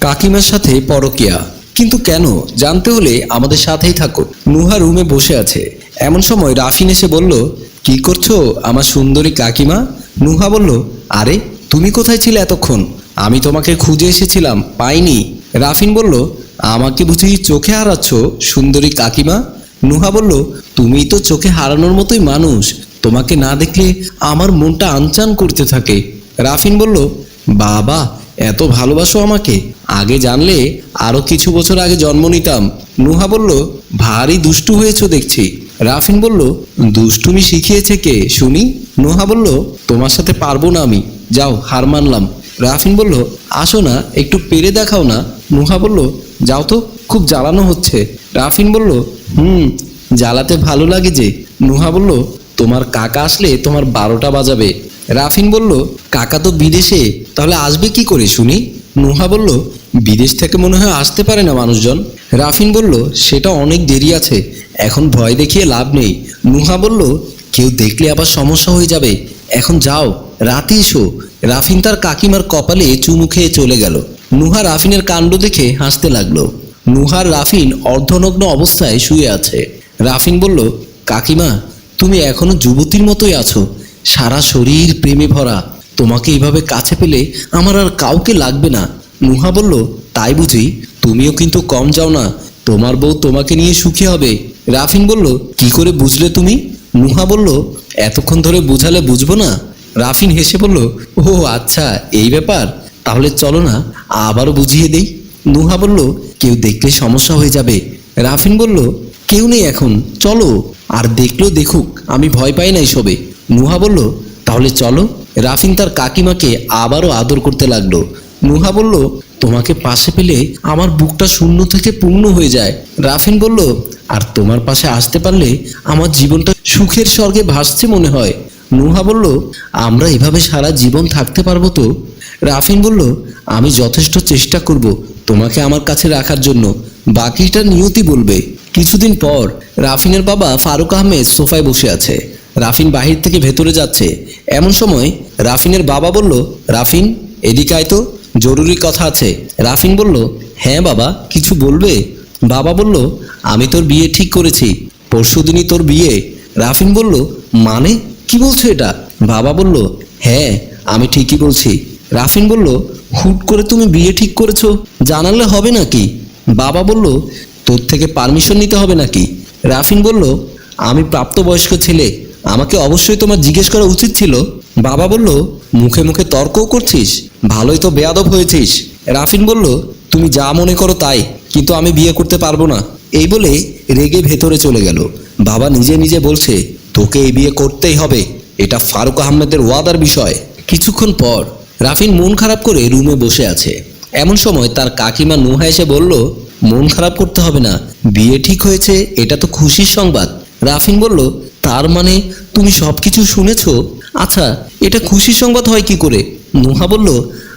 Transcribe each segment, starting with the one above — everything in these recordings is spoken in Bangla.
কাকিমার সাথে পরকিয়া। কিন্তু কেন? জানতে হলে আমাদের সাথেই থাকো নুহা রুমে বসে আছে। এমন সময় রাফিন এসে বলল, কি করছ, আমার সুন্দরী কাকিমা? নুহা বলল, আরে, তুমি কোথায় ছিলে এতক্ষণ? আমি তোমাকে খুঁজে এসেছিলাম, পাইনি। রাফিন বলল, আমাকে বুঝি চোখে হারাচ্ছ, সুন্দরী কাকিমা? নুহা বলল, তুমি তো চোখে হারানোর মতোই মানুষ। তোমাকে না দেখলে আমার মনটা আনচান করতে থাকে। রাফিন বলল, বাবা এত ভালোবাসো আমাকে? আগে জানলে আরও কিছু বছর আগে জন্ম নিতাম। নুহা বলল, ভারী দুষ্টু হয়েছো দেখছি। রাফিন বলল, দুষ্টুমি শিখিয়েছে কে, শুনি? নুহা বলল, তোমার সাথে পারব না আমি। যাও, হার মানলাম। রাফিন বলল, আসো না, একটু পেরে দেখাও না। নুহা বলল, যাও তো, খুব জ্বালানো হচ্ছে। রাফিন বলল, হুম, জ্বালাতে ভালো লাগে যে। নুহা বলল, তোমার কাকা আসলে তোমার বারোটা বাজাবে। রাফিন বলল, কাকা তো বিদেশে, তাহলে আসবে কি করে শুনি? নুহা বলল, বিদেশ থেকে মনে হয় আসতে পারে না মানুষজন। রাফিন বলল, সেটা অনেক দেরি আছে, এখন ভয় দেখিয়ে লাভ নেই। নুহা বলল, কেউ দেখলে আবার সমস্যা হয়ে যাবে, এখন যাও, রাতে এসো। রাফিন তার কাকিমার কপালে চুমু খেয়ে চলে গেল। নুহা রাফিনের কাণ্ড দেখে হাসতে লাগল। নুহার রাফিন অর্ধনগ্ন অবস্থায় শুয়ে আছে। রাফিন বলল, কাকিমা, তুমি এখনও যুবতীর মতোই আছো সারা শরীর প্রেমে ভরা। তোমাকে এইভাবে কাছে পেলে আমার আর কাউকে লাগবে না। নুহা বলল, তাই বুঝি, তুমিও কিন্তু কম যাও না। তোমার বউ তোমাকে নিয়ে সুখী হবে। রাফিন বলল, কি করে বুঝলে তুমি? নুহা বলল, এতক্ষণ ধরে বুঝালে বুঝব না। রাফিন হেসে বলল, ও আচ্ছা এই ব্যাপার? তাহলে চলো না, আবারও বুঝিয়ে দেই। নুহা বলল, কেউ দেখলে সমস্যা হয়ে যাবে। রাফিন বলল, কেউ নেই এখন, চলো। আর দেখলেও দেখুক, আমি ভয় পাই না এসবে। নুহা বলল, তাহলে চলো। রাফিন তার কাকিমাকে আবারও আদর করতে লাগল। নুহা বলল, তোমাকে পাশে পেলে আমার বুকটা শূন্য থেকে পূর্ণ হয়ে যায়। রাফিন বলল, আর তোমার পাশে আসতে পারলে আমার জীবনটা সুখের স্বর্গে ভাসছে মনে হয়। নুহা বলল, আমরা এভাবে সারা জীবন থাকতে পারব তো? রাফিন বলল, আমি যথেষ্ট চেষ্টা করব তোমাকে আমার কাছে রাখার জন্য। বাকিটা নিয়তি বলবে। কিছুদিন পর রাফিনের বাবা ফারুক আহমেদ সোফায় বসে আছে। রাফিন বাহির থেকে ভেতরে যাচ্ছে। এমন সময় রাফিনের বাবা বলল, রাফিন, এদিকে তো, জরুরি কথা আছে। রাফিন বলল হ্যাঁ বাবা, কিছু বলবে? বাবা বলল, আমি তোর বিয়ে ঠিক করেছি পরশুদিনই তোর বিয়ে। রাফিন বলল মানে? কি বলছো এটা? বাবা বলল হ্যাঁ আমি ঠিকই বলছি। রাফিন বলল, হুট করে তুমি বিয়ে ঠিক করেছ, জানালে হবে নাকি? বাবা বলল, তোর থেকে পারমিশন নিতে হবে নাকি? রাফিন বলল, আমি প্রাপ্তবয়স্ক ছেলে আমাকে অবশ্যই তোমার জিজ্ঞেস করা উচিত ছিল। বাবা বলল, মুখে মুখে তর্কও করছিস, ভালোই তো বেয়াদব হয়েছিস। রাফিন বলল, তুমি যা মনে করো তাই, কিন্তু আমি বিয়ে করতে পারব না। এই বলে রেগে ভেতরে চলে গেল। বাবা নিজে নিজে বলছে, তোকে এই বিয়ে করতেই হবে। এটা ফারুক আহমেদের ওয়াদার বিষয়। কিছুক্ষণ পর রাফিন মন খারাপ করে রুমে বসে আছে। এমন সময় তার কাকিমা নুহা এসে বলল, মন খারাপ করতে হবে না, বিয়ে ঠিক হয়েছে, এটা তো খুশির সংবাদ। রাফিন বলল তার মানে তুমি সবকিছু শুনেছ? আচ্ছা এটা খুশির সংবাদ হয় কি করে? নুহা বলল,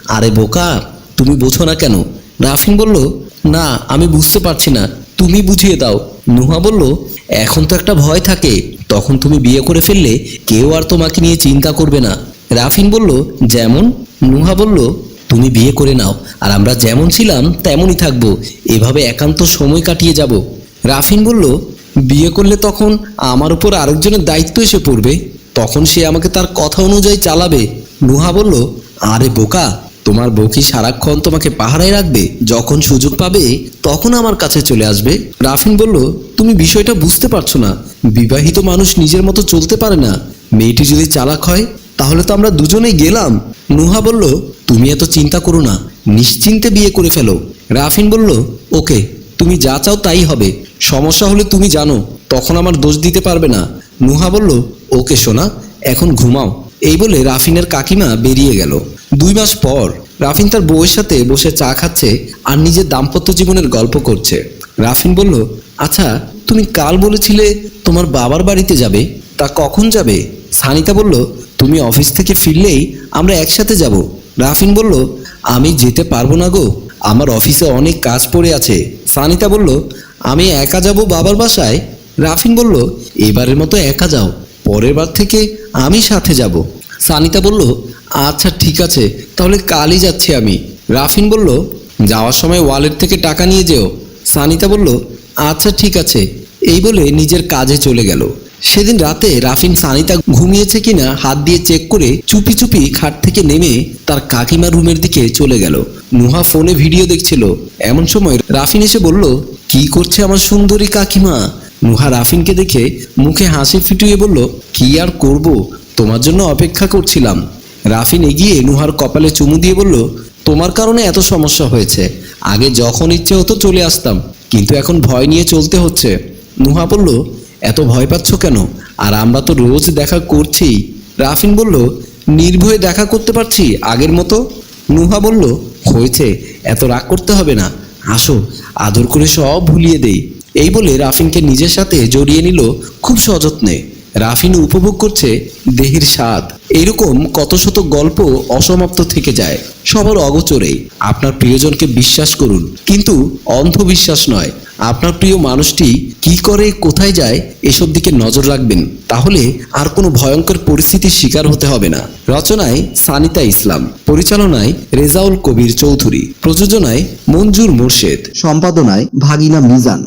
আরে বোকা, তুমি বোঝো না কেন? রাফিন বলল, না, আমি বুঝতে পারছি না, তুমি বুঝিয়ে দাও। নুহা বলল, এখন তো একটা ভয় থাকে, তখন তুমি বিয়ে করে ফেললে কেউ আর তোমাকে নিয়ে চিন্তা করবে না। রাফিন বলল, যেমন? নুহা বলল, তুমি বিয়ে করে নাও, আর আমরা যেমন ছিলাম তেমনই থাকব, এভাবে একান্ত সময় কাটিয়ে যাব। রাফিন বলল বিয়ে করলে তখন আমার উপর আরেকজনের দায়িত্ব এসে পড়বে। তখন সে আমাকে তার কথা অনুযায়ী চালাবে। নুহা বলল, আরে বোকা, তোমার বউ কি সারাক্ষণ তোমাকে পাহারায় রাখবে? যখন সুযোগ পাবে, তখন আমার কাছে চলে আসবে। রাফিন বলল, তুমি বিষয়টা বুঝতে পারছ না। বিবাহিত মানুষ নিজের মতো চলতে পারে না। মেয়েটি যদি চালাক হয়, তাহলে তো আমরা দুজনেই গেলাম। নুহা বলল, তুমি এত চিন্তা করো না। নিশ্চিন্তে বিয়ে করে ফেলো। রাফিন বলল, ওকে। তুমি যা চাও তাই হবে। সমস্যা হলে তুমি জানো, তখন আমার দোষ দিতে পারবে না। নুহা বলল, ওকে সোনা, এখন ঘুমাও। এই বলে রাফিনের কাকিমা বেরিয়ে গেল। দুই মাস পর, রাফিন তার বউয়ের সাথে বসে চা খাচ্ছে আর নিজের দাম্পত্য জীবনের গল্প করছে। রাফিন বলল আচ্ছা তুমি কাল বলেছিলে তোমার বাবার বাড়িতে যাবে, তা কখন যাবে? সানিতা বলল, তুমি অফিস থেকে ফিরলেই আমরা একসাথে যাব। রাফিন বলল, আমি যেতে পারব না গো, আমার অফিসে অনেক কাজ পড়ে আছে। সানিতা বলল, আমি একা যাব বাবার বাসায়? রাফিন বলল, এবারের মতো একা যাও, পরের বার থেকে আমি সাথে যাব। সানিতা বলল আচ্ছা ঠিক আছে, তাহলে কালই যাচ্ছি আমি। রাফিন বলল, যাওয়ার সময় ওয়ালেট থেকে টাকা নিয়ে যেও। সানিতা বলল আচ্ছা ঠিক আছে। এই বলে নিজের কাজে চলে গেল। সেদিন রাতে রাফিন সানিতা ঘুমিয়েছে কিনা হাত দিয়ে চেক করে চুপি চুপি খাট থেকে নেমে তার কাকিমার রুমের দিকে চলে গেল। নুহা ফোনে ভিডিও দেখছিল। এমন সময় রাফিন এসে বলল, কি করছে আমার সুন্দরী কাকিমা? নুহা রাফিনকে দেখে মুখে হাসি ফিটুয়ে বলল, কি আর করব? তোমার জন্য অপেক্ষা করছিলাম। রাফিন এগিয়ে নুহার কপালে চুমু দিয়ে বলল, তোমার কারণে এত সমস্যা হয়েছে। আগে যখন ইচ্ছে হতো চলে আসতাম, কিন্তু এখন ভয় নিয়ে চলতে হচ্ছে। নুহা বলল এত ভয় পাচ্ছ কেন? আর আমরা তো রোজ দেখা করছি। রাফিন বলল, নির্ভয়ে দেখা করতে পারছি আগের মতো? নুহা বলল, হয়েছে, এত রাগ করতে হবে না। আসো, আদর করে সব ভুলিয়ে দেই। এই বলে রাফিনকে নিজের সাথে জড়িয়ে নিল খুব সযত্নে। রাফিন উপভোগ করছে দেহের স্বাদ। এরকম কত শত গল্প অসমাপ্ত থেকে যায়, সবার অগোচরেই। আপনার প্রিয়জনকে বিশ্বাস করুন, কিন্তু অন্ধবিশ্বাস নয়। আপনার প্রিয় মানুষটি কি করে, কোথায় যায়, এসব দিকে নজর রাখবেন। তাহলে আর কোনো ভয়ঙ্কর পরিস্থিতির শিকার হতে হবে না। রচনায় সানিতা ইসলাম, পরিচালনায় রেজাউল কবির চৌধুরী, প্রযোজনায় মঞ্জুর মোর্শেদ। সম্পাদনায় ভাগিনা মিজান।